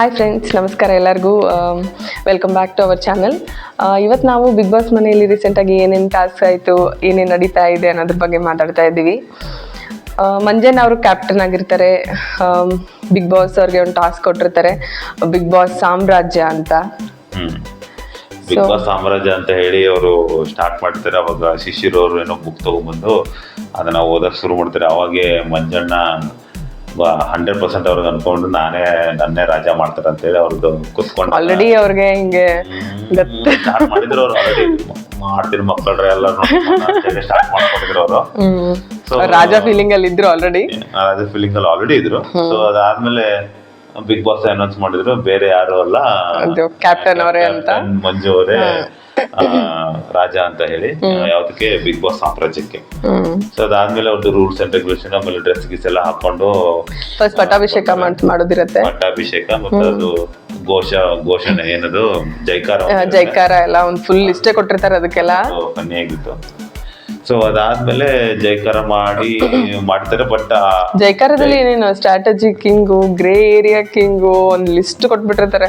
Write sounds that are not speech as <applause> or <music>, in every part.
Hi friends ನಮಸ್ಕಾರ ಎಲ್ಲರಿಗೂ. Welcome back to our channel ಇವತ್ತು ನಾವು ಬಿಗ್ ಬಾಸ್ ಮನೆಯಲ್ಲಿ ರೀಸೆಂಟಾಗಿ ಏನೇನು ಟಾಸ್ಕ್ ಆಯಿತು ಏನೇನು ನಡೀತಾ ಇದೆ ಅನ್ನೋದ್ರ ಬಗ್ಗೆ ಮಾತಾಡ್ತಾ ಇದ್ದೀವಿ. ಮಂಜನ್ ಅವರು ಕ್ಯಾಪ್ಟನ್ ಆಗಿರ್ತಾರೆ. ಬಿಗ್ ಬಾಸ್ ಅವ್ರಿಗೆ ಒಂದು ಟಾಸ್ಕ್ ಕೊಟ್ಟಿರ್ತಾರೆ. ಬಿಗ್ ಬಾಸ್ ಸಾಮ್ರಾಜ್ಯ ಅಂತ. ಬಿಗ್ ಬಾಸ್ ಸಾಮ್ರಾಜ್ಯ ಅಂತ ಹೇಳಿ ಅವರು ಸ್ಟಾರ್ಟ್ ಮಾಡ್ತಾರೆ ಅವಾಗ ಶಿಶಿರ್ ಅವರು ಏನೋ ಬುಕ್ ತಗೊಂಡ್ಬಂದು ಅದನ್ನ ಓದಕ್ ಶುರು ಮಾಡ್ತಾರೆ. ಅವಾಗೆ ಮಂಜಣ್ಣ ಹಂಡ್ರೆಡ್ ಪರ್ಸೆಂಟ್ ಅವ್ರಿಗೆ ಅನ್ಕೊಂಡು ನಾನೇ ನನ್ನೇ ರಾಜ ಮಾಡ್ತಾರೆ ಅಂತ ಹೇಳಿ ಅವ್ರದ್ದು ಕುತ್ಕೊಂಡು ಆಲ್ರೆಡಿ ಅವ್ರಿಗೆ ಹಿಂಗೆ ಸ್ಟಾರ್ಟ್ ಮಾಡಿದ್ರು ಅವ್ರು ಆಲ್ರೆಡಿ ಮಾಡ್ತಿರೋ ಮಕ್ಕಳ್ರೆ ಎಲ್ಲ ಸ್ಟಾರ್ಟ್ ಮಾಡ್ಕೊಂಡಿದ್ರು ಅವರು. ಸೊ ರಾಜ ಫೀಲಿಂಗ್ ಅಲ್ಲಿ ಇದ್ರು ಆಲ್ರೆಡಿ ರಾಜ ಫೀಲಿಂಗ್ ಅಲ್ಲಿ ಆಲ್ರೆಡಿ ಇದ್ರು. ಸೊ ಅದಾದ್ಮೇಲೆ ಬಿಗ್ ಬಾಸ್ ಅನೌನ್ಸ್ ಮಾಡಿದ್ರು. ಬೇರೆ ಯಾರು ಅಲ್ಲ. ಕ್ಯಾಪ್ಟನ್ ಅವರೇ ಅಂತ. ಮಂಜು ಅವರೇ. ರಾಜ ಅಂತ ಹೇಳಿ ಯಾವ್ದಕ್ಕೆ? Big boss ಸಾಮ್ರಾಜ್ಯಕ್ಕೆ. ಸೊ ಅದಾದ್ಮೇಲೆ ಒಂದು ರೂಲ್ಸ್ ಅಂಡ್ ರೆಗ್ಯುಲೇಷನ್ ಆಮೇಲೆ ಡ್ರೆಸ್ ಗೀಸ್ ಎಲ್ಲ ಹಾಕೊಂಡು ಪಟ್ಟಾಭಿಷೇಕ ಮಾಡ್ ಮಾಡೋದಿರತ್ತೆ. ಪಟ್ಟಾಭಿಷೇಕ ಮತ್ತೆ ಅದು ಘೋಷ ಘೋಷಣೆ ಏನದು? ಜೈಕಾರ ಜೈಕಾರ ಎಲ್ಲ ಒಂದು ಫುಲ್ ಇಷ್ಟೇ ಕೊಟ್ಟಿರ್ತಾರೆ ಅದಕ್ಕೆಲ್ಲ. ಫನ್ನಿ ಆಗಿತ್ತು. ಸೊ ಅದಾದ್ಮೇಲೆ ಜೈಕಾರ ಮಾಡಿ ಮಾಡ್ತಾರೆ ಬಟ್ ಜೈಕಾರದಲ್ಲಿ ಏನೇನು strategy king grey area king ಒಂದು ಲಿಸ್ಟ್ ಕೊಟ್ಬಿಟ್ಟಿರ್ತಾರೆ.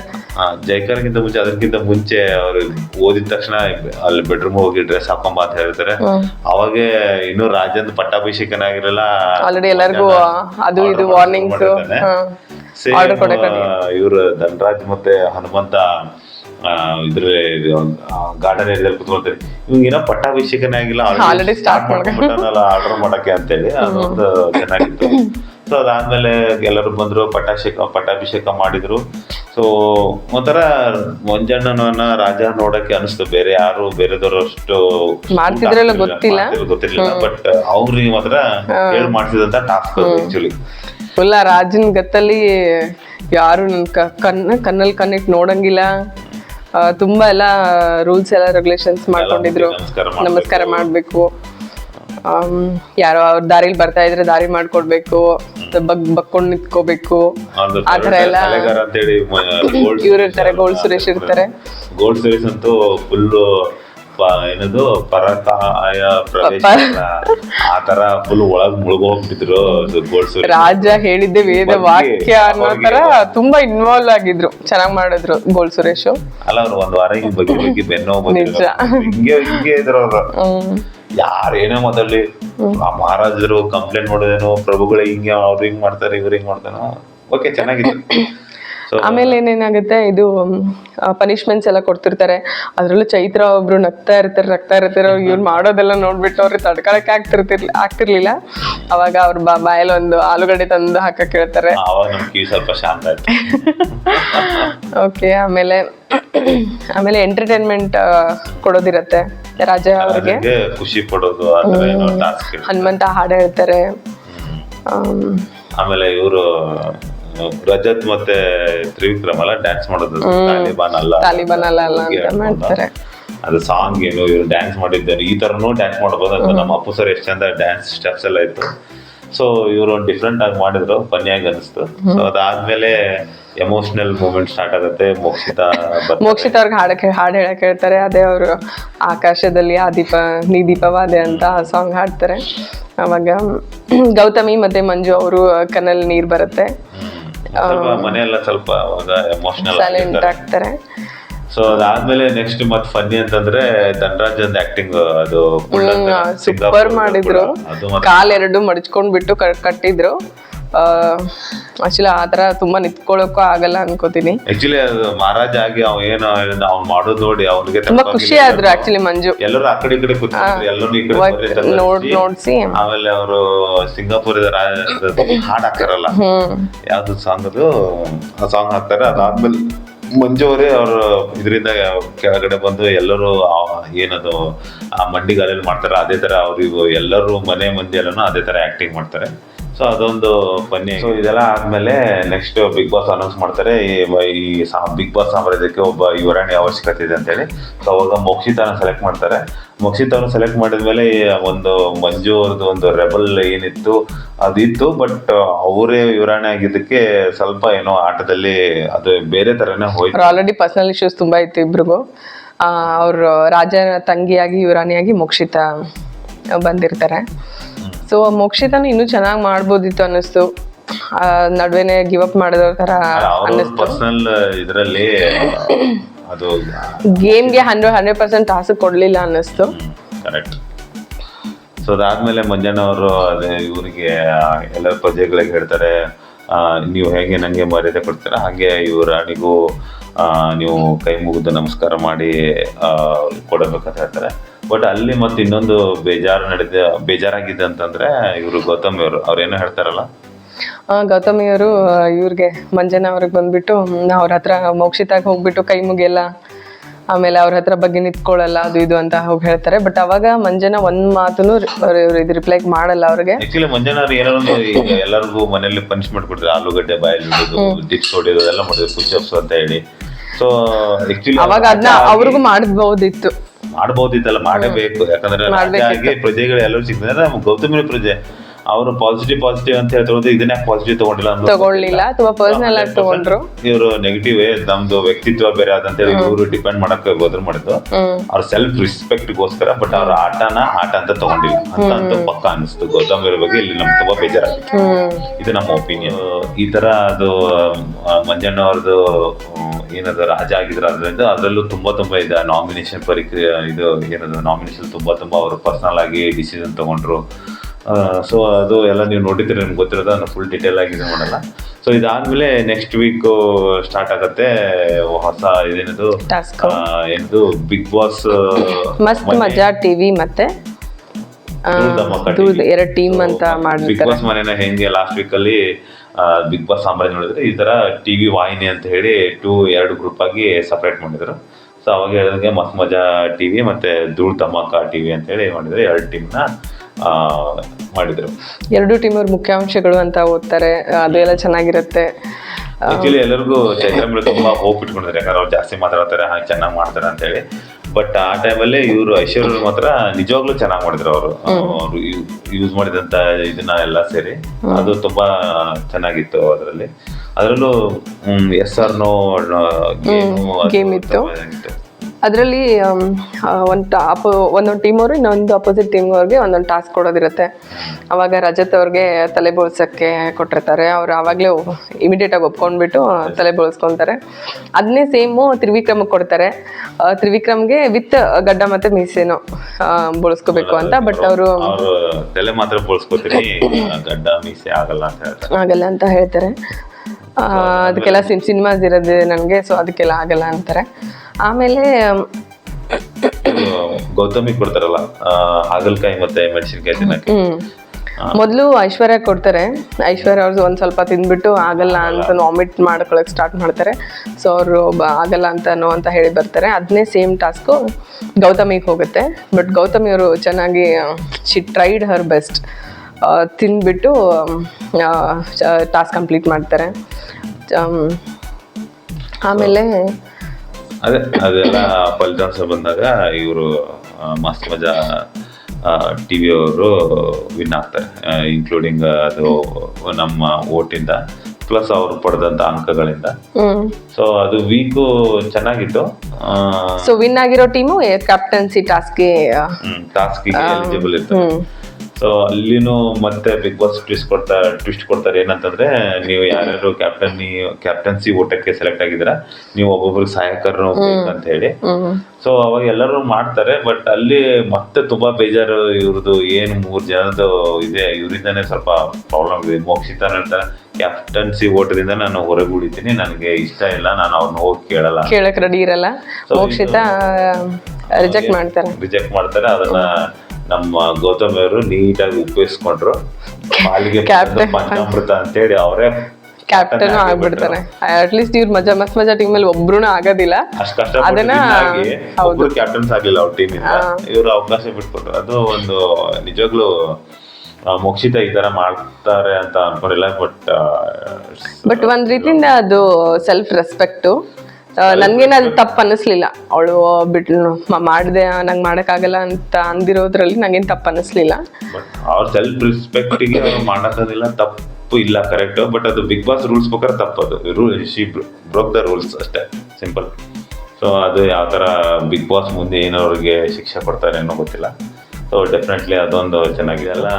ಜೈಕಾರಕ್ಕಿಂತ ಮುಂಚೆ ಅದಕ್ಕಿಂತ ಮುಂಚೆ ಅವ್ರು ಓದಿದ ತಕ್ಷಣ ಅಲ್ಲಿ ಬೆಡ್ರೂಮ್ ಹೋಗಿ ಡ್ರೆಸ್ ಹಾಕೊಂಬ ಅಂತ ಹೇಳ್ತಾರೆ. ಅವಾಗೆ ಇನ್ನು ರಾಜನ್ ಪಟ್ಟಾಭಿಷೇಕನ ಆಗಿರಲ್ಲ ಆಲ್ರೆಡಿ ಎಲ್ಲರಿಗೂ ಅದು ಇದು ವಾರ್ನಿಂಗ್ಸ್ ಇವ್ರು ಧನರಾಜ್ ಮತ್ತೆ ಹನುಮಂತ ಇದ್ರಲ್ಲಿ ಗಾರ್ಡನ್ ಏರಿಯಾದಲ್ಲಿ ಕುತ್ಕೊಳ್ತಾರೆ ಇವಾಗ ಏನೋ ಪಟ್ಟಾಭಿಷೇಕನೇ ಆಗಿಲ್ಲ ಆಲ್ರೆಡಿ ಸ್ಟಾರ್ಟ್ ಮಾಡ್ಕೊಂಡ್ಬಿಟ್ಟನಲ್ಲ ಆರ್ಡರ್ ಮಾಡಕ್ಕೆ ಅಂತೇಳಿ ಅದೊಂದು ಚೆನ್ನಾಗಿತ್ತು. ಸೊ ಅದಾದ್ಮೇಲೆ ಎಲ್ಲರೂ ಬಂದ್ರು ಪಟ್ಟಾಭಿಷೇಕ ಪಟ್ಟಾಭಿಷೇಕ ಮಾಡಿದ್ರು. ಸೊ ಒಂಥರ ಮಂಜಣ್ಣನವನ್ನ ರಾಜ ನೋಡಕ್ಕೆ ಅನಿಸ್ತು. ಬೇರೆ ಯಾರು ಬೇರೆದವರಷ್ಟು ಮಾಡ್ತಿದ್ರಲ್ಲ ಗೊತ್ತಿಲ್ಲ. ಗೊತ್ತಿರಲಿಲ್ಲ. ಬಟ್ ಅವ್ರಿಗೆ ಮಾತ್ರ ಹೇಳಿ ಮಾಡ್ತಿದಂತ ಟಾಸ್ಕ್ ಆಕ್ಚುಲಿ ಫುಲ್ ಆ ರಾಜನ್ ಗತ್ತಲ್ಲಿ ಯಾರು ನನ್ ಕಣ್ಣ ಕಣ್ಣಲ್ಲಿ ಕಣ್ಣಿಟ್ಟು ನೋಡಂಗಿಲ್ಲ. ತುಂಬಾ ಎಲ್ಲ ರೂಲ್ಸ್ ಎಲ್ಲ ರೆಗ್ಯುಲೇಷನ್ಸ್ ಮಾಡ್ಕೊಂಡಿದ್ರು. ನಮಸ್ಕಾರ ಮಾಡ್ಬೇಕು. ಯಾರೋ ಅವ್ರ ದಾರಿಲಿ ಬರ್ತಾ ಇದ್ರೆ ದಾರಿ ಮಾಡ್ಕೊಡ್ಬೇಕು. ಬಗ್ ಬಕ್ಕೊಂಡ್ ನಿಂತ್ಕೋಬೇಕು. ಆತರ ಎಲ್ಲ ಇವ್ರು ಇರ್ತಾರೆ ಗೋಲ್ಡ್ ಸುರೇಶ್ ಇರ್ತಾರೆ. ಗೋಲ್ಡ್ ಸುರೇಶ್ ಅಂತೂ ಫುಲ್ ಏನದು ಪರಕಾಯ ಪ್ರವೇಶ ಅಲ್ಲ. ಆ ತರ ಫುಲ್ ಒಳಗ್ ಮುಳುಗೋಗ್ಬಿಟ್ಟಿದ್ರು ರಾಜ ಹೇಳಿದ್ದೆ ವೇದ ವಾಕ್ಯ ಅನ್ನೋ ತರ ತುಂಬಾ ಇನ್ವಾಲ್ವ್ ಆಗಿದ್ರು. ಚೆನ್ನಾಗ್ ಮಾಡಿದ್ರು ಗೋಲ್ ಸುರೇಶ್ ಅಲ್ಲ ಅವ್ರು ಒಂದ್ ವಾರ ಈ ಬಗ್ಗೆ ಬಗ್ಗೆ ಬೆನ್ನೋ. ಹಿಂಗೆ ಹಿಂಗೆ ಇದ್ರು ಅವ್ರು. ಹ್ಮ್. ಯಾರ್ ಏನೇ ಮೊದಲಿ ಆ ಮಹಾರಾಜರು ಕಂಪ್ಲೇಂಟ್ ಮಾಡಿದೇನು ಪ್ರಭುಗಳು ಹಿಂಗೆ ಅವ್ರು ಹಿಂಗ್ ಮಾಡ್ತಾರೆ ಇವ್ರು ಹಿಂಗ್ ಮಾಡ್ತಾನೋ ಓಕೆ ಚೆನ್ನಾಗಿತ್ತು ಸೊ ಆಮೇಲೆ ಏನೇನಾಗುತ್ತೆ? ಇದು ಪನಿಷ್ಮೆಂಟ್ಸ್ ಎಲ್ಲ ಕೊಡ್ತಿರ್ತಾರೆ. ಅದರಲ್ಲೂ ಚೈತ್ರ ಒಬ್ರು ನಗ್ತಾ ಇರ್ತಾರೆ ನಗ್ತಾ ಇರ್ತಾರೆ. ಇವ್ರು ಮಾಡೋದೆಲ್ಲ ನೋಡ್ಬಿಟ್ಟು ಅವ್ರಿಗೆ ತಡ್ಕೊಳಕ್ಕೆ ಆಗ್ತಿರ್ತಿರ್ಲಿ ಆಗ್ತಿರ್ಲಿಲ್ಲ. ಅವಾಗ ಅವ್ರ ಬಾ ಬಾಯಲ್ಲಿ ಒಂದು ಆಲೂಗಡ್ಡೆ ತಂದು ಹಾಕಕ್ ಹೇಳ್ತಾರೆ. ಸ್ವಲ್ಪ ಶಾಂತ ಓಕೆ <laughs> ಆಮೇಲೆ ಆಮೇಲೆ ಎಂಟರ್ಟೈನ್ಮೆಂಟ್ ಕೊಡೋದಿರತ್ತೆ ರಾಜ ಅವ್ರಿಗೆ. ಖುಷಿ ಪಡೋದು ಹನುಮಂತ ಹಾಡು ಹೇಳ್ತಾರೆ. ಆಮೇಲೆ ಇವರು ರಜತ್ ಮತ್ತೆ ತ್ರಿವಿಕ್ರಮ್ ಅಲ್ಲ ಡ್ಯಾನ್ಸ್ ಮಾಡೋದು ತಾಲಿಬಾನ್ ಅಲ್ಲ. ತಾಲಿಬಾನ್ ಅಲ್ಲ ಅಲ್ಲ ಅಂತ. ಮಾಡ್ತಾರೆ. ಅದು ಸಾಂಗ್ ಏನು ಇವ್ರು ಡ್ಯಾನ್ಸ್ ಮಾಡಿದ್ದಾರೆ. ಈ ತರನು ಡ್ಯಾನ್ಸ್ ಮಾಡಬಹುದು ಅಂತ ನಮ್ಮ ಅಪ್ಪು ಸರ್ ಎಷ್ಟು ಚಂದ ಡ್ಯಾನ್ಸ್ ಸ್ಟೆಪ್ಸ್ ಎಲ್ಲ ಇತ್ತು. ಸೊ ಇವರು ಒಂದು ಡಿಫ್ರೆಂಟ್ ಆಗಿ ಮಾಡಿದ್ರು ಫನ್ನಿಯಾಗಿ ಅನಿಸ್ತು. ಸೊ ಅದಾದ್ಮೇಲೆ ಎಮೋಷನಲ್ ಮೂಮೆಂಟ್ ಸ್ಟಾರ್ಟ್ ಆಗುತ್ತೆ. ಮೋಕ್ಷಿತ. ಮೋಕ್ಷಿತ್ ಅವ್ರಿಗೆ ಹಾಡಕ್ಕೆ ಹಾಡು ಹೇಳಕ್ ಹೇಳ್ತಾರೆ. ಅದೇ ಅವರು ಆಕಾಶದಲ್ಲಿ ಆ ದೀಪ ನೀ ದೀಪವಾದೆ ಅಂತ ಸಾಂಗ್ ಹಾಡ್ತಾರೆ. ಅವಾಗ ಗೌತಮಿ ಮತ್ತೆ ಮಂಜು ಅವರು ಕಣ್ಣಲ್ಲಿ ನೀರ್ ಬರುತ್ತೆ. ಸ್ವಲ್ಪ ಮನೆಯೆಲ್ಲ ಸ್ವಲ್ಪ ಅವಾಗ ಎಮೋಷನಲ್ ಸೈಲೆಂಟ್ ಆಗ್ತಾರೆ ಸೊ ಅದಾದ್ಮೇಲೆ ನೆಕ್ಸ್ಟ್ ಮತ್ ಫನ್ನಿ ಅಂತಂದ್ರೆ ಧನರಾಜ್ ಅಂದ್ ಆಕ್ಟಿಂಗ್ ಅದು ಸೂಪರ್ ಮಾಡಿದ್ರು. ಕಾಲ್ ಎರಡು ಮಡಚ್ಕೊಂಡ್ ಬಿಟ್ಟು ಕಟ್ಟಿದ್ರು. ಆಕ್ಚುಲಿ ಆ ತರ ತುಂಬಾ ನಿಂತ್ಕೊಳ್ಳೋಕ್ಕೂ ಆಗಲ್ಲ ಅನ್ಕೋತೀನಿ. ಆಕ್ಚುಲಿ ಅದು ಮಹಾರಾಜ ಆಗಿ ಅವ್ ಏನು ಹೇಳಿದ ಅವ್ನ್ ಮಾಡೋದ್ ನೋಡಿ ಅವ್ನಿಗೆ ತುಂಬಾ ಖುಷಿ ಆದ್ರು ಆಕ್ಚುಲಿ ಮಂಜು. ಎಲ್ಲರೂ ಆ ಕಡೆ ಈ ಕಡೆ ಕೂತ್ಕೊಂಡ್ರು ಎಲ್ಲರೂ ಈ ಕಡೆ ಬರ್ರಿ ಅಂತ ನೋಡ್ ಕರ್ಸಿ, ನೋಡ್ಸಿ. ಆಮೇಲೆ ಅವರು ಸಿಂಗಾಪುರ ಹಾಡ್ ಹಾಕ್ತಾರಲ್ಲ. ಯಾವ್ದು ಸಾಂಗ್ ಅದು? ಆ ಸಾಂಗ್ ಹಾಕ್ತಾರೆ ಅದಾದ್ಮೇಲೆ ಮಂಜು ಅವರೇ ಅವರು ಇದರಿಂದ ಕೆಳಗಡೆ ಬಂದು ಎಲ್ಲರೂ ಆ- ಏನದು ಆ ಮಂಡಿಗಾಲಲ್ಲಿ ಮಾಡ್ತಾರೆ. ಅದೇ ತರ ಅವ್ರಿಗೂ ಎಲ್ಲರೂ ಮನೆ ಮಂದಿ ಎಲ್ಲಾನು ಅದೇ ತರ ಆಕ್ಟಿಂಗ್ ಮಾಡ್ತಾರೆ. ಸೊ ಅದೊಂದು ಬನ್ನಿ ಸೊ ಇದೆಲ್ಲ ಆದ್ಮೇಲೆ ನೆಕ್ಸ್ಟ್ ಬಿಗ್ ಬಾಸ್ ಅನೌನ್ಸ್ ಮಾಡ್ತಾರೆ ಈ ಈ ಬಿಗ್ ಬಾಸ್ ಸಾಮ್ರಾಜ್ಯಕ್ಕೆ ಒಬ್ಬ ಯುವರಾಣಿ ಅವಶ್ಯಕತೆ ಇದೆ ಅಂತೇಳಿ. ಸೊ ಅವಾಗ ಮೋಕ್ಷಿತಾನ ಸೆಲೆಕ್ಟ್ ಮಾಡ್ತಾರೆ. ಮುಕ್ಷಿತನ ಸೆಲೆಕ್ಟ್ ಮಾಡಿದ್ಮೇಲೆ ಒಂದು ಮಂಜು ಅವ್ರದ್ದು ಒಂದು ರೆಬಲ್ ಏನಿತ್ತು ಅದಿತ್ತು ಬಟ್ ಅವರೇ ವಿವರಣೆ ಆಗಿದ್ದಕ್ಕೆ ಸ್ವಲ್ಪ ಏನೋ ಆಟದಲ್ಲಿ ಅದು ಬೇರೆ ತರನೇ ಹೋಯ್ತು. ಆಲ್ರೆಡಿ ಪರ್ಸನಲ್ ಇಶ್ಯೂಸ್ ತುಂಬಾ ಇತ್ತು ಇಬ್ರಿಗೂ. ಅವರು ರಾಜನ ತಂಗಿಯಾಗಿ ಯುವರಾಣಿಯಾಗಿ ಮುಕ್ಷಿತ ಬಂದಿರ್ತಾರೆ. ಸೊ ಮೋಕ್ಷಿತನ ಇನ್ನೂ ಚೆನ್ನಾಗಿ ಮಾಡ್ಬೋದಿತ್ತು ಅನ್ನಿಸ್ತು. ನಡುವೆನೆ ಗಿವ್ ಅಪ್ ಮಾಡಿದವ್ರ ತರ ಪರ್ಸನಲ್ ಇದರಲ್ಲಿ ಅದು ಗೇಮ್ಗೆ ಹಂಡ್ರೆಡ್ ಹಂಡ್ರೆಡ್ ಪರ್ಸೆಂಟ್ ಟಾಸ್ಕ್ ಕೊಡ್ಲಿಲ್ಲ ಅನ್ನಿಸ್ತು. ಕರೆಕ್ಟ್ ಸೊ ಅದಾದ್ಮೇಲೆ ಮಂಜಣ್ಣ ಅವರು ಅದೇ ಇವರಿಗೆ ಎಲ್ಲ ಪ್ರಜೆಗಳಿಗೆ ಹೇಳ್ತಾರೆ ನೀವು ಹೇಗೆ ನನಗೆ ಮರ್ಯಾದೆ ಕೊಡ್ತೀರ? ಹಾಗೆ ಇವ್ರ ರಾಣಿಗೂ ನೀವು ಕೈ ಮುಗಿದು ನಮಸ್ಕಾರ ಮಾಡಿ ಕೊಡಬೇಕಂತ ಹೇಳ್ತಾರೆ. ಬಟ್ ಅಲ್ಲಿ ಮತ್ತೆ ಇನ್ನೊಂದು ಬೇಜಾರು ನಡೆದ ಬೇಜಾರಾಗಿದೆ ಅಂತಂದ್ರೆ ಇವರು ಗೌತಮ್ ಅವರು ಅವ್ರೇನೋ ಹೇಳ್ತಾರಲ್ಲ? ಆ, ಗೌತಮಿಯವರು ಇವ್ರಿಗೆ ಮಂಜನ ಅವ್ರಿಗೆ ಬಂದ್ಬಿಟ್ಟು ಅವ್ರ ಹತ್ರ ಮೋಕ್ಷಿತಾಗ ಹೋಗ್ಬಿಟ್ಟು ಕೈ ಮುಗಿಯಲ್ಲ ಆಮೇಲೆ ಅವ್ರ ಹತ್ರ ಬಗ್ಗೆ ನಿಂತ್ಕೊಳ್ಳಲ್ಲ ಅದು ಇದು ಅಂತ ಹೋಗಿ ಹೇಳ್ತಾರೆ. ಬಟ್ ಅವಾಗ ಮಂಜನ ಒಂದ್ ಮಾತುನು ಇದು ರಿಪ್ಲೈ ಮಾಡಲ್ಲ ಅವ್ರಿಗೆ. ಆಕ್ಚುಲಿ ಮಂಜನ ಅವ್ರು ಏನಾರ ಎಲ್ಲರಿಗೂ ಮನೆಯಲ್ಲಿ ಪನಿಷ್ಮೆಂಟ್ ಕೊಡ್ತಾರೆ ಆಲೂಗಡ್ಡೆ ಬಾಯಲ್ಲಿ ಡಿಪ್ಸ್ ಹೊಡೆಯೋದು ಎಲ್ಲ ಮಾಡಿದ್ರು ಅಂತ ಹೇಳಿ. ಸೊ ಆಕ್ಚುಲಿ ಅವಾಗ ಅದನ್ನ ಅವ್ರಿಗೂ ಮಾಡ್ಬೋದಿತ್ತು. ಮಾಡ್ಬೋದಿತ್ತಲ್ಲ ಮಾಡಬೇಕು. ಯಾಕಂದ್ರೆ ರಾಜ ಆಗಿ ಪ್ರಜೆಗಳು ಎಲ್ಲರೂ ಸಿಗ್ತಾರೆ ನಮ್ಗೆ ಗೌತಮಿ ಪ್ರಜೆ ಅವರು ಪಾಸಿಟಿವ್ ಪಾಸಿಟಿವ್ ಅಂತ ಹೇಳ್ತಾರೆ ಇದನ್ನ ಪಾಸಿಟಿವ್ ತಗೊಂಡಿಲ್ಲ ತಗೊಳ್ಳಿಲ್ಲ ತುಂಬಾ ಪರ್ಸನಲ್ ಆಗಿ ತಗೊಂಡ್ರು. ಇವರು ನೆಗೆಟಿವ್ ನಮ್ದು ವ್ಯಕ್ತಿತ್ವ ಬೇರೆ ಅದಂತ ಹೇಳಿ ಇವರು ಡಿಪೆಂಡ್ ಮಾಡಕ್ ಹೋದ್ರು ಮಾಡಿದ್ದು. ಅವ್ರ ಸೆಲ್ಫ್ ರಿಸ್ಪೆಕ್ಟ್ ಗೋಸ್ಕರ ಬಟ್ ಅವ್ರ ಆಟನ ಆಟ ಅಂತ ತಗೊಂಡಿಲ್ಲ. ಅಂತ ಅಂತ ಪಕ್ಕ ಅನಿಸ್ತು. ಗೌತಮ್ ಬಗ್ಗೆ ಇಲ್ಲಿ ನಮ್ಗೆ ತುಂಬಾ ಬೇಜಾರಾಗಿತ್ತು ಇದು ನಮ್ಮ ಒಪಿನಿಯನ್ ಈ ತರ ಅದು ಮಂಜಣ್ಣ ಅವ್ರದ್ದು ಏನದು ರಾಜ ಆಗಿದ್ರು ಅದರಿಂದ ಅದರಲ್ಲೂ ತುಂಬಾ ತುಂಬಾ ಇದೆ. ನಾಮಿನೇಷನ್ ಪರಿಕ್ರಿಯೆ ಇದು ಏನದು ನಾಮಿನೇಷನ್ ತುಂಬಾ ತುಂಬಾ ಅವರು ಪರ್ಸನಲ್ ಆಗಿ ಡಿಸಿಷನ್ ತಗೊಂಡ್ರು. ಸೊ ಅದು ಎಲ್ಲ ನೀವು ನೋಡಿದ್ರೆ ನಿಮ್ಗೆ ಗೊತ್ತಿರೋದು ನಾನು ಫುಲ್ ಡಿಟೇಲ್ ಆಗಿ ಇದು ಮಾಡಲ್ಲ. ಸೊ ಇದಾದ್ಮೇಲೆ ನೆಕ್ಸ್ಟ್ ವೀಕ್ ಸ್ಟಾರ್ಟ್ ಆಗತ್ತೆ ಹೊಸ ಇದೇನದು ಏನದು ಬಿಗ್ ಬಾಸ್ ಮಸ್ತ್ ಮಜಾ ಟಿವಿ ಮತ್ತೆ ಎರಡು ಟೀಮ್ ಅಂತ ಬಿಗ್ ಮಾಡಿರ್ತಾರೆ ಬಾಸ್ ಮನೆನ ಹೆಂಗೆ ಲಾಸ್ಟ್ ವೀಕ್ ಅಲ್ಲಿ ಬಿಗ್ ಬಾಸ್ ಸಾಮ್ರಾಜ್ಯ ನೋಡಿದ್ರೆ ಈ ಥರ ಟಿ ವಿ ವಾಹಿನಿ ಅಂತ ಹೇಳಿ ಟೂ ಎರಡು ಗ್ರೂಪ್ ಆಗಿ ಸಪರೇಟ್ ಮಾಡಿದ್ರು. ಸೊ ಅವಾಗ ಹೇಳಿದಂಗೆ ಮಸ್ತ್ ಮಜಾ ಟಿ ವಿ ಮತ್ತೆ ಧೂಳ್ ತಮಾಕ ಟಿವಿ ಅಂತ ಹೇಳಿ ಮಾಡಿದ್ರು. ಎರಡು ಟೀಮ್ನ ಮಾಡಿದ್ರು. ಎರಡು ಟೀಮ್ ಅವ್ರ ಮುಖ್ಯಾಂಶಗಳು ಅಂತ ಓದ್ತಾರೆ. ಅದೆಲ್ಲ ಚೆನ್ನಾಗಿರುತ್ತೆ. ಆಕ್ಚುಲಿ ಎಲ್ಲರಿಗೂ ಚೈತ್ರ ಮೇಲೆ ತುಂಬಾ ಹೋಪ್ ಇಟ್ಕೊಂಡಿದ್ದಾರೆ. ಯಾಕಂದ್ರೆ ಅವ್ರು ಜಾಸ್ತಿ ಮಾತಾಡ್ತಾರೆ ಹಾಗೆ ಚೆನ್ನಾಗಿ ಮಾಡ್ತಾರೆ ಅಂತ ಹೇಳಿ. ಬಟ್ ಆ ಟೈಮಲ್ಲಿ ಇವರು ಐಶ್ವರ್ಯ ಮಾತ್ರ ನಿಜವಾಗ್ಲೂ ಚೆನ್ನಾಗಿ ಮಾಡಿದ್ರು ಅವರು. ಅವರು ಯೂಸ್ ಮಾಡಿದಂತ ಇದನ್ನ ಎಲ್ಲ ಸೇರಿ ಅದು ತುಂಬಾ ಚೆನ್ನಾಗಿತ್ತು ಅದರಲ್ಲಿ. ಅದರಲ್ಲೂ ಎಸ್ ಆರ್ ನೋ ಗೇಮ್ ಇತ್ತು. ಅದರಲ್ಲಿ ಒಂದು ಟಾಪ್ ಒಂದೊಂದು ಟೀಮ್ ಅವರು ಇನ್ನೊಂದು ಅಪೋಸಿಟ್ ಟೀಮ್ ಅವ್ರಿಗೆ ಒಂದೊಂದು ಟಾಸ್ಕ್ ಕೊಡೋದಿರುತ್ತೆ. ಅವಾಗ ರಜತ್ ಅವ್ರಿಗೆ ತಲೆ ಬೋಳ್ಸೋಕ್ಕೆ ಕೊಟ್ಟಿರ್ತಾರೆ. ಅವ್ರು ಆವಾಗಲೇ ಇಮಿಡಿಯೇಟಾಗಿ ಒಪ್ಕೊಂಡ್ಬಿಟ್ಟು ತಲೆ ಬೋಳ್ಸ್ಕೊತಾರೆ. ಅದನ್ನೇ ಸೇಮು ತ್ರಿವಿಕ್ರಮಕ್ಕೆ ಕೊಡ್ತಾರೆ. ತ್ರಿವಿಕ್ರಮ್ಗೆ ವಿತ್ ಗಡ್ಡ ಮತ್ತೆ ಮೀಸೇನು ಬೋಳ್ಸ್ಕೋಬೇಕು ಅಂತ. ಬಟ್ ಅವರು ತಲೆ ಮಾತ್ರ ಬೋಳ್ಸ್ಕೊತೀನಿ ಗಡ್ಡ ಮೀಸೆ ಆಗಲ್ಲ ಅಂತ ಹೇಳ್ತಾರೆ. ಆಗಲ್ಲ ಅಂತ ಹೇಳ್ತಾರೆ. ಅದಕ್ಕೆಲ್ಲ ಸಿನ್ ಸಿನಿಮಾಸ್ ಇರೋದು ನನಗೆ ಸೊ ಅದಕ್ಕೆಲ್ಲ ಆಗಲ್ಲ ಅಂತಾರೆ. ಆಮೇಲೆ ಗೌತಮಿ ಕೊಡ್ತಾರಲ್ಲ ಹಾಗಲ್ಕಾಯಿ ಮತ್ತೆ ಮೆಣಸಿನ್ಕಾಯಿ ತಿನ್ನಕ್ಕೆ. ಮೊದಲು ಐಶ್ವರ್ಯ ಕೊಡ್ತಾರೆ. ಐಶ್ವರ್ಯ ಅವ್ರು ಒಂದು ಸ್ವಲ್ಪ ತಿಂದ್ಬಿಟ್ಟು ಆಗಲ್ಲ ಅಂತ ವಾಮಿಟ್ ಮಾಡ್ಕೊಳಕ್ ಸ್ಟಾರ್ಟ್ ಮಾಡ್ತಾರೆ. ಸೊ ಅವರು ಆಗಲ್ಲ ಅಂತನೋ ಅಂತ ಹೇಳಿ ಬರ್ತಾರೆ. ಅದನ್ನೇ ಸೇಮ್ ಟಾಸ್ಕು ಗೌತಮಿಗೆ ಹೋಗುತ್ತೆ. ಬಟ್ ಗೌತಮಿ ಅವರು ಚೆನ್ನಾಗಿ ಶಿ ಟ್ರೈಡ್ ಹರ್ ಬೆಸ್ಟ್ ತಿಂದ್ಬಿಟ್ಟು ಟಾಸ್ಕ್ ಕಂಪ್ಲೀಟ್ ಮಾಡ್ತಾರೆ. ಆಮೇಲೆ ಅದೇ ಅದೆಲ್ಲ ಫಲಿತಾಂಶ ಬಂದಾಗ ಇವರು ಮಸ್ತ್ ಮಜಾ ಟಿ ವಿ ಅವರು ವಿನ್ ಆಗ್ತಾರೆ ಇನ್ಕ್ಲೂಡಿಂಗ್ ಅದು ನಮ್ಮ ಓಟಿಂದ ಪ್ಲಸ್ ಅವರು ಪಡೆದಂತ ಅಂಕಗಳಿಂದ. ಸೊ ಅದು ವೀಕು ಚೆನ್ನಾಗಿತ್ತು ಸೊ ವಿನ್ ಆಗಿರೋ team captaincy task task eligible hmm. So ಅಲ್ಲಿನೂ ಮತ್ತೆ ಬಿಗ್ ಬಾಸ್ ಟ್ವಿಸ್ಟ್ ಕೊಡ್ತಾರೆ ಟ್ವಿಸ್ಟ್ ಕೊಡ್ತಾರೆ ಏನಂತಂದ್ರೆ ನೀವು ಯಾರ್ಯಾರು ಕ್ಯಾಪ್ಟನ್ ಕ್ಯಾಪ್ಟನ್ಸಿ ಓಟಕ್ಕೆ ಸೆಲೆಕ್ಟ್ ಆಗಿದ್ದೀರಾ ನೀವು ಒಬ್ಬೊಬ್ರಿಗೆ ಸಹಾಯಕರು ಅಂತ ಹೇಳಿ ಸೊ ಅವಾಗ ಎಲ್ಲರೂ ಮಾಡ್ತಾರೆ ಬಟ್ ಅಲ್ಲಿ ಮತ್ತೆ ತುಂಬಾ ಬೇಜಾರು ಇವ್ರದ್ದು ಏನು ಮೂರ್ ಜನದ ಇದೆ ಇವರಿಂದಾನೇ ಸ್ವಲ್ಪ ಪ್ರಾಬ್ಲಮ್ ಇದೆ. ಮೋಕ್ಷಿತ ಹೇಳ್ತಾರೆ ಕ್ಯಾಪ್ಟನ್ಸಿ ಓಟದಿಂದ ನಾನು ಹೊರಗೆ ಉಳಿತೀನಿ ನನಗೆ ಇಷ್ಟ ಇಲ್ಲ ನಾನು ಅವ್ರನ್ನ ಹೋಗಿ ಕೇಳಲ್ಲ. ಕೇಳಕ್ ರೆಡಿ ಇರಲ್ಲ. ಮೋಕ್ಷಿತ ರಿಜೆಕ್ಟ್ ಮಾಡ್ತಾರೆ. ರಿಜೆಕ್ಟ್ ಮಾಡ್ತಾರೆ ಅದನ್ನ ನಮ್ಮ ಗೌತಮ್ ಅವರು ನೀಟಾಗಿ ಉಪಯೋಗಿಸ್ಕೊಂಡ್ರು ಪಾಲಿಗೆ. ಪಂಚಾಮೃತ ಅಂತೇಳಿ ಅವರೇ ಕ್ಯಾಪ್ಟನ್ ಆಗ್ಬಿಡ್ತಾರೆ ಅಟ್ಲೀಸ್ಟ್ ಇವ್ರ ಮಜಾ ಮಸ್ತ್ ಮಜಾ ಟೀಮ್ ಅಲ್ಲಿ ಒಬ್ರು ಆಗೋದಿಲ್ಲ. ಅದನ್ನ- ಹೌದು. ಕ್ಯಾಪ್ಟನ್ಸ್ ಆಗಿಲ್ಲ ಅವ್ರ ಟೀಮ್ ಇವರು ಅವಕಾಶ ಬಿಟ್ಕೊಟ್ರು ಅದು ಒಂದು ನಿಜವಾಗ್ಲೂ ಮುಕ್ಷಿತ ಈ ತರ ಮಾಡ್ತಾರೆ ಅಂತ ಅನ್ಕೊಂಡಿಲ್ಲ ಬಟ್ ಬಟ್ ಒಂದ್ ರೀತಿಯಿಂದ ಅದು ಸೆಲ್ಫ್ ರೆಸ್ಪೆಕ್ಟು ನನ್ಗೇನು ಅದು ತಪ್ಪು ಅನ್ನಿಸ್ಲಿಲ್ಲ ಅವಳು ಬಿಟ್ಲು ಮಾಡಿದೆ ನಂಗೆ ಮಾಡೋಕ್ಕಾಗಲ್ಲ ಅಂತ ಅಂದಿರೋದ್ರಲ್ಲಿ ನಂಗೇನು ತಪ್ಪು ಅನ್ನಿಸ್ಲಿಲ್ಲ ಬಟ್ ಅವ್ರ ಸೆಲ್ಫ್ ರೆಸ್ಪೆಕ್ಟ್ಗೆ ಅವ್ರು ಮಾಡಕ್ಕಾಗಿಲ್ಲ ತಪ್ಪು ಇಲ್ಲ ಕರೆಕ್ಟ್ ಬಟ್ ಅದು ಬಿಗ್ ಬಾಸ್ ರೂಲ್ಸ್ ಪ್ರಕಾರ ತಪ್ಪದು rule she broke the rules ಅಷ್ಟೇ ಸಿಂಪಲ್ ಸೊ ಅದು ಯಾವ ಥರ ಬಿಗ್ ಬಾಸ್ ಮುಂದೆ ಏನೋ ಅವ್ರಿಗೆ ಶಿಕ್ಷೆ ಕೊಡ್ತಾರೆ ಅನ್ನೋ ಗೊತ್ತಿಲ್ಲ. ಸೊ ಡೆಫಿನೆಟ್ಲಿ ಅದೊಂದು ಚೆನ್ನಾಗಿದೆ. ಅಲ್ಲ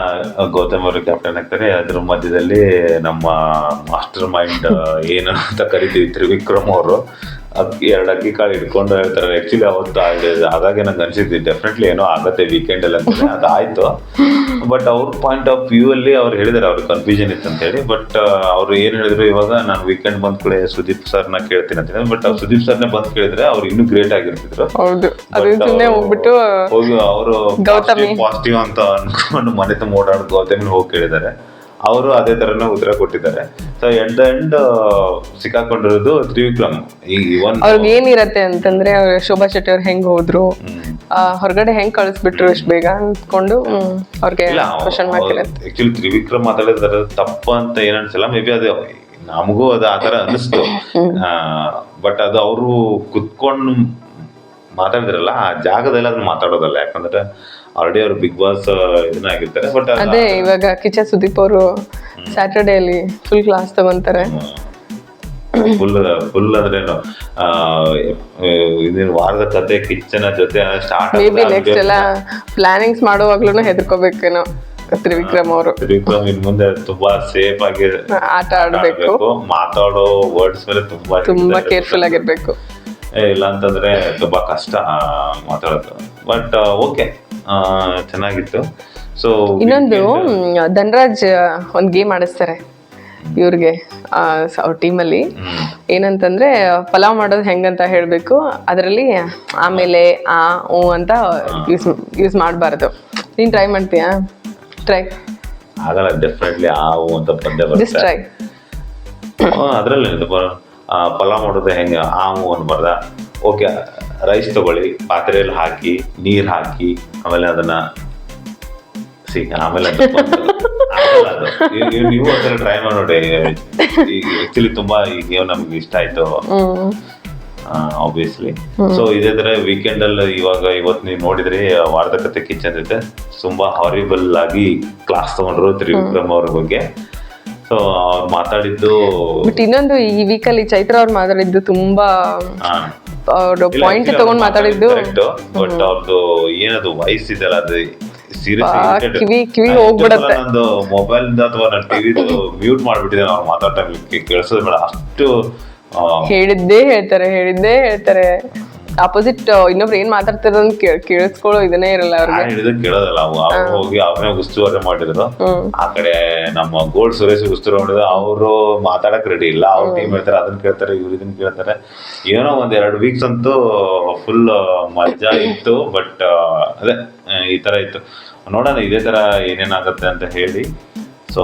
ಗೌತಮ್ ಅವರು ಕ್ಯಾಪ್ಟನ್ ಆಗ್ತಾರೆ. ಅದ್ರ ಮಧ್ಯದಲ್ಲಿ ನಮ್ಮ ಮಾಸ್ಟರ್ ಮೈಂಡ್ ಏನು ಅಂತ ಕರಿತೀವಿ ತ್ರಿವಿಕ್ರಮ್ ಅವರು. ಅದ್ ಎರಡು ಅಕ್ಕಿ ಕಾಳು ಇಟ್ಕೊಂಡು ಹೇಳ್ತಾರೆ ಆಕ್ಚುಲಿ ಅವತ್ತು ಹಾಗಾಗಿ ನಂಗೆ ಅನ್ಸಿದ್ದು ಡೆಫಿನೆಟ್ಲಿ ಏನೋ ಆಗತ್ತೆ ವೀಕೆಂಡ್ ಅಲ್ಲಿ ಅಂತ ಅದಾಯ್ತು ಬಟ್ ಅವ್ರ ಪಾಯಿಂಟ್ ಆಫ್ ವ್ಯೂ ಅಲ್ಲಿ ಅವ್ರು ಹೇಳಿದಾರೆ ಅವ್ರಿಗೆ ಕನ್ಫ್ಯೂಷನ್ ಇತ್ತು ಅಂತ ಹೇಳಿ. ಬಟ್ ಅವ್ರು ಏನ್ ಹೇಳಿದ್ರು ಇವಾಗ ನಾನು ವೀಕೆಂಡ್ ಬಂದ್ ಕೂಡ ಸುದೀಪ್ ಸರ್ನ ಕೇಳ್ತೀನಿ ಅಂತ ಹೇಳಿ ಬಟ್ ಅವ್ರು ಸುದೀಪ್ ಸರ್ನ ಬಂದ್ ಕೇಳಿದ್ರೆ ಅವ್ರು ಇನ್ನೂ ಗ್ರೇಟ್ ಆಗಿರ್ತಿದ್ರು. ಹೋಗ್ಬಿಟ್ಟು ಹೋಗಿ ಅವರು ಗೌತಮಿ. ಪಾಸಿಟಿವ್ ಅಂತ ಅನ್ಕೊಂಡು ಮನೆ ತುಂಬ ಓಡಾಡ್ ಗೌತಮಿನ ಹೋಗಿ ಕೇಳಿದ್ದಾರೆ ಅವರು ಅದೇ ತರನೇ ಉತ್ತರ ಕೊಟ್ಟಿದ್ದಾರೆ. ಸೊ ಎಂಡ್ ಎಂಡ್ ಸಿಕ್ಕಾಕೊಂಡಿರೋದು ತ್ರಿವಿಕ್ರಮ್. ಅವ್ರಿಗೆ ಏನಿರತ್ತೆ ಅಂತಂದ್ರೆ ಅವ್ರ ಶೋಭಾ ಶೆಟ್ಟಿ ಅವ್ರು ಹೆಂಗ್ ಹೋದ್ರು? ಹೊರಗಡೆ ಹೆಂಗ್ ಕಳಿಸ್ಬಿಟ್ರು ಇಷ್ಟು ಬೇಗ ಅಂದ್ಕೊಂಡು ಅವ್ರಿಗೆ ಕ್ವಶನ್ ಆಕ್ಚುಲಿ ತ್ರಿವಿಕ್ರಮ್ ಮಾತಾಡಿದ್ರೆ ತಪ್ಪ ಅಂತ ಏನ್ ಅನ್ಸಲ್ಲ. ಮೇ ಬಿ ಅದು ನಮಗೂ ಅದು ಆತರ ಅನಿಸ್ತು. ಬಟ್ ಅದು ಅವರು ಕುತ್ಕೊಂಡು ಮಾತಾಡಿದ್ರಲ್ಲ ಆ ಜಾಗದಲ್ಲಿ ಅದನ್ನ ಮಾತಾಡೋದಲ್ಲ. ಯಾಕಂದ್ರೆ ಆಲ್ರೆಡಿ ಅವ್ರು ಬಿಗ್ ಬಾಸ್ ಇದನ್ನಾಗಿರ್ತಾರೆ ಬಟ್ ಅದೇ ಇವಾಗ ಕಿಚನ್ ಸುದೀಪ್ ಅವರು ಸ್ಯಾಟರ್ಡೇ ಅಲ್ಲಿ ಫುಲ್ ಕ್ಲಾಸ್ ತಗೊಂತಾರೆ. ಫುಲ್ ಫುಲ್ ಅಂದ್ರೇನು ಏನು ಇದೇನು ವಾರದ ಕತೆ ಕಿಚ್ಚನ ಜೊತೆ ಸ್ಟಾರ್ಟ್ ಮೇ ಬಿ ನೆಕ್ಸ್ಟ್ ಎಲ್ಲ ಪ್ಲಾನಿಂಗ್ಸ್ ಮಾಡುವಾಗ್ಲೂ ಹೆದರ್ಕೋಬೇಕೇನೋ ತ್ರಿವಿಕ್ರಮ್ ಅವರು. ತ್ರಿವಿಕ್ರಮ್ ಇನ್ ಮುಂದೆ ತುಂಬಾ ಸೇಫ್ ಆಗಿ ಆಟ ಆಡ್ಬೇಕು. ಮಾತಾಡೋ ವರ್ಡ್ಸ್ ಮೇಲೆ ತುಂಬಾ ತುಂಬಾ ಕೇರ್ಫುಲ್ ಆಗಿರ್ಬೇಕು. ಇಲ್ಲ ಅಂತಂದ್ರೆ ತುಂಬಾ ಕಷ್ಟ ಮಾತಾಡೋದು. ಬಟ್ ಓಕೆ ಚೆನ್ನಾಗಿತ್ತು. ಸೊ ಇನ್ನೊಂದು ಧನರಾಜ್ ಒಂದ್ ಗೇಮ್ ಆಡಿಸ್ತಾರೆ ಇವ್ರಿಗೆ ಅವ್ರ ಟೀಮಲ್ಲಿ ಏನಂತಂದ್ರೆ ಪಲಾವ್ ಮಾಡೋದು ಹೆಂಗಂತ ಹೇಳಬೇಕು. ಅದರಲ್ಲಿ ಆಮೇಲೆ ಆ ಊ ಅಂತ ಯೂಸ್ ಯೂಸ್ ಮಾಡಬಾರ್ದು. ನೀನು ಟ್ರೈ ಮಾಡ್ತೀಯಾ? ಟ್ರೈ ಆಗಲ್ಲ ಡೆಫಿನೆಟ್ಲಿ ಊ ಅಂತ ಬಂದೇ ಜಸ್ಟ್ ಬರುತ್ತೆ ಟ್ರೈ ಅದರಲ್ಲಿ ಪಲಾವ್ ಮಾಡೋದು ಹೆಂಗೆ ಊ ಅನ್ಬಾರ್ದ ಓಕೆ ರೈಸ್ ತಗೊಳ್ಳಿ ಪಾತ್ರೆಯಲ್ಲಿ ಹಾಕಿ ನೀರು ಹಾಕಿ ಆಮೇಲೆ ಅದನ್ನ ಸಿ ಆಮೇಲೆ. ನೀವು- ನೀವು- ನೀವು ಒಂದ್ಸಲ ಟ್ರೈ ಮಾಡಿ ನೋಡಿ. ಆಕ್ಚುಲಿ ತುಂಬಾ ಈಗ ನಮ್ಗೆ ಇಷ್ಟ ಆಯ್ತು. ಆಬ್ವಿಯಸ್ಲಿ ಸೊ ಇದೇ ತರ ವೀಕೆಂಡ್ ಅಲ್ಲಿ ಇವಾಗ ಇವತ್ತು ನೀವು ನೋಡಿದ್ರಿ ವಾರದ ಕತೆ ಕಿಚನ್ ಇದೆ ತುಂಬಾ ಹಾರಿಬಲ್ ಆಗಿ ಕ್ಲಾಸ್ ತಗೊಂಡ್ರು ತ್ರಿವಿಕ್ರಮ್ ಅವ್ರ ಬಗ್ಗೆ. ಸೊ ಅವ್ರು ಮಾತಾಡಿದ್ದು ಬಟ್ ಇನ್ನೊಂದು ಈ ವೀಕಲ್ಲಿ ಚೈತ್ರ ಅವ್ರು ಮಾತಾಡಿದ್ದು ತುಂಬಾ ಅವ್ರು ಪಾಯಿಂಟ್ ತಗೊಂಡ್ ಮಾತಾಡಿದ್ದು. ಬಟ್ ಅವ್ರದ್ದು ಏನದು ವಾಯ್ಸ್ ಇದೆಲ್ಲ ಅದು ಸೀರಿಯಸ್ ಕಿವಿ ಕಿವಿ ಹೋಗ್ಬಿಡತ್ತೆ. ನಂದು ಮೊಬೈಲ್ ಅಥವಾ ನನ್ನ ಮ್ಯೂಟ್ ಮಾಡ್ಬಿಟ್ಟಿದೆ ನಾವು ಮಾತಾಡ್ತಾ ಕೇಳಿಸೋದು ಬೇಡ ಅಷ್ಟು ಹೇಳಿದ್ದೇ ಹೇಳ್ತಾರೆ ಹೇಳಿದ್ದೇ ಹೇಳ್ತಾರೆ. ಅಪೋಸಿಟ್ ಇನ್ನೊಬ್ರು ಏನ್ ಮಾತಾಡ್ತಿರೋದನ್ನ ಕೇಳಿಸ್ಕೊಳ್ಳೋ ಇದನ್ನೇ ಇರಲ್ಲ ಅವ್ರಿಗೆ. ಹೇಳಿದ್ರೆ ಕೇಳೋದಲ್ಲ ಅವ್ರು ಹೋಗಿ ಅವನೇ ಉಸ್ತುವಾರಿ ಮಾಡಿದ್ರು ಆ ಕಡೆ ನಮ್ಮ ಗೋಲ್ಡ್ ಸುರೇಶ್ ಉಸ್ತುವಾರಿ ಮಾಡಿದ್ರು ಅವರು ಮಾತಾಡಕ್ ರೆಡಿ ಇಲ್ಲ. ಅವ್ರ ಟೀಮ್ ಹೇಳ್ತಾರೆ ಅದನ್ನ ಕೇಳ್ತಾರೆ ಇವ್ರು ಇದನ್ನ ಕೇಳ್ತಾರೆ. ಏನೋ ಒಂದ್ ಎರಡು ವೀಕ್ಸ್ ಅಂತೂ ಫುಲ್ ಮಜಾ ಇತ್ತು ಬಟ್ ಅದೇ ಈ ತರ ಇತ್ತು. ನೋಡೋಣ ಇದೇ ತರ ಏನೇನಾಗತ್ತೆ ಅಂತ ಹೇಳಿ. ಸೊ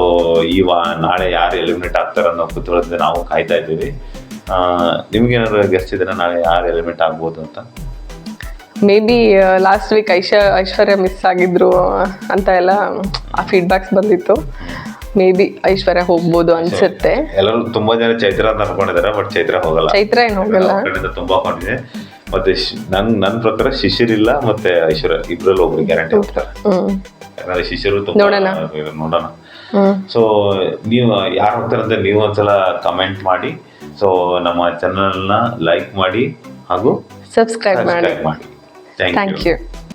ಈ ವಾ ನಾಳೆ ಯಾರು ಎಲಿಮಿನೇಟ್ ಆಗ್ತಾರೆ ಅನ್ನೋ ಕುತೂಹಲದಿಂದ ನಾವು ಕಾಯ್ತಾ ಇದ್ದೀವಿ. ನಿಮ್ಗೆ ಏನಾದ್ರು ಗೆಸ್ಟ್ ಇದ್ರೆ ನಾಳೆ ಯಾರು ಎಲಿಮೆಂಟ್ ಆಗ್ಬೋದು ಅಂತ? ಮೇ ಬಿ ಲಾಸ್ಟ್ ವೀಕ್ ಐಶ ಐಶ್ವರ್ಯ ಮಿಸ್ ಆಗಿದ್ರು ಅಂತ ಎಲ್ಲ ಆ ಫೀಡ್ಬ್ಯಾಕ್ಸ್ ಬಂದಿತ್ತು. ಮೇ ಬಿ ಐಶ್ವರ್ಯ ಹೋಗ್ಬೋದು ಅನ್ಸುತ್ತೆ. ಎಲ್ಲರೂ ತುಂಬಾ ಜನ ಚೈತ್ರ ಅಂತ ಅನ್ಕೊಂಡಿದ್ದಾರೆ ಬಟ್ ಚೈತ್ರ ಹೋಗಲ್ಲ. ಚೈತ್ರ ಏನು ಹೋಗಲ್ಲ? ತುಂಬಾ ಕೊಂಡಿದೆ ಮತ್ತೆ ನನ್ ನನ್ ಪ್ರಕಾರ ಶಿಶಿರ್ ಇಲ್ಲ ಮತ್ತೆ ಐಶ್ವರ್ಯ ಇಬ್ರಲ್ಲಿ ಒಬ್ರು ಗ್ಯಾರಂಟಿ ಹೋಗ್ತಾರೆ ಯಾಕಂದ್ರೆ ಶಿಶಿರು ತುಂಬಾ ನೋಡೋಣ. ಸೊ ನೀವು ಯಾರು ಹೋಗ್ತಾರೆ ಅಂತ ನೀವು ಒಂದ್ಸಲ ಕಮೆಂಟ್ ಮಾಡಿ. ಸೊ ನಮ್ಮ ಚಾನಲ್ನ ಲೈಕ್ ಮಾಡಿ ಹಾಗೂ ಸಬ್ಸ್ಕ್ರೈಬ್ ಮಾಡಿ. Thank you